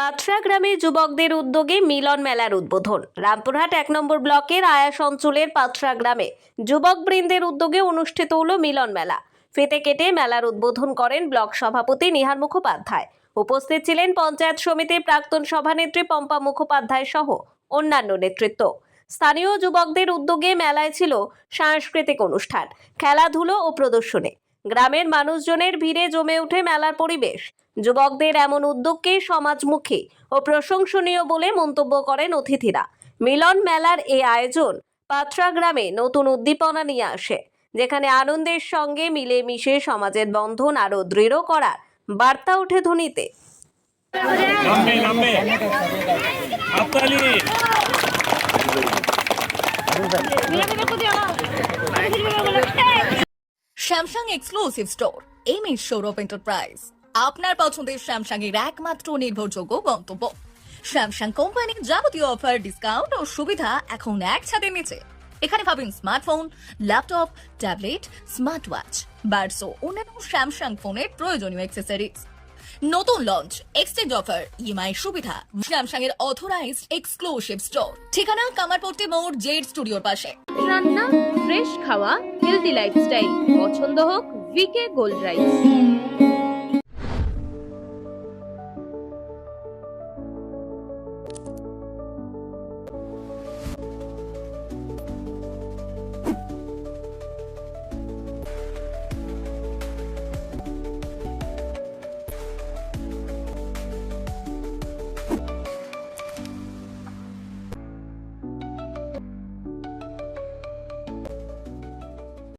পাথরা গ্রামে যুবকদের উদ্যোগে মিলন মেলার উদ্বোধন। রামপুরহাট এক নম্বর ব্লকের আয়াস অঞ্চলের পাথরা গ্রামে যুবকবৃন্দের উদ্যোগে অনুষ্ঠিত হলো মিলন মেলা। ফেতে কেটে মেলার উদ্বোধন করেন ব্লক সভাপতি নিহার মুখোপাধ্যায়। উপস্থিত ছিলেন পঞ্চায়েত সমিতির প্রাক্তন সভানেত্রী পম্পা মুখোপাধ্যায় সহ অন্যান্য নেতৃত্ব। স্থানীয় যুবকদের উদ্যোগে মেলায় ছিল সাংস্কৃতিক অনুষ্ঠান, খেলাধুলো ও প্রদর্শনী। গ্রামের মানুষজনের ভিড়ে জমে ওঠে মেলার পরিবেশ যুবকদের এমন উদ্যোগকে সমাজমুখী ও প্রশংসনীয় বলে মন্তব্য করেন অতিথিরা মিলন মেলার এই আয়োজন পাত্রা গ্রামে নতুন উদ্দীপনা নিয়ে আসে যেখানে আনন্দের সঙ্গে মিলেমিশে সমাজের বন্ধন আরও দৃঢ় করার বার্তা ওঠে ধ্বনিতে Samsung exclusive store M S Sourav enterprise আপনার পছন্দের স্যামসাং এর একমাত্র নির্ভরযোগ্য গন্তব্য। স্যামসাং কোম্পানির যাবতীয় অফার ডিসকাউন্ট ও সুবিধা এখন এক ছাদের নিচে। এখানে পাবেন smartphone laptop tablet smart watch buds ও অন্যান্য স্যামসাং ফোনের প্রয়োজনীয় অ্যাক্সেসরিজ নতুন লঞ্চ এক্সচেঞ্জ অফার ইএমআই সুবিধা স্যামসাং এর অথরাইজড এক্সক্লুসিভ স্টোর ঠিকানা কামারপট্টি মোড়, জেড স্টুডিওর পাশে। রান্না ফ্রেশ খাওয়া হেলদি লাইফস্টাইল পছন্দ হোক ভিকে গোল্ড রাইস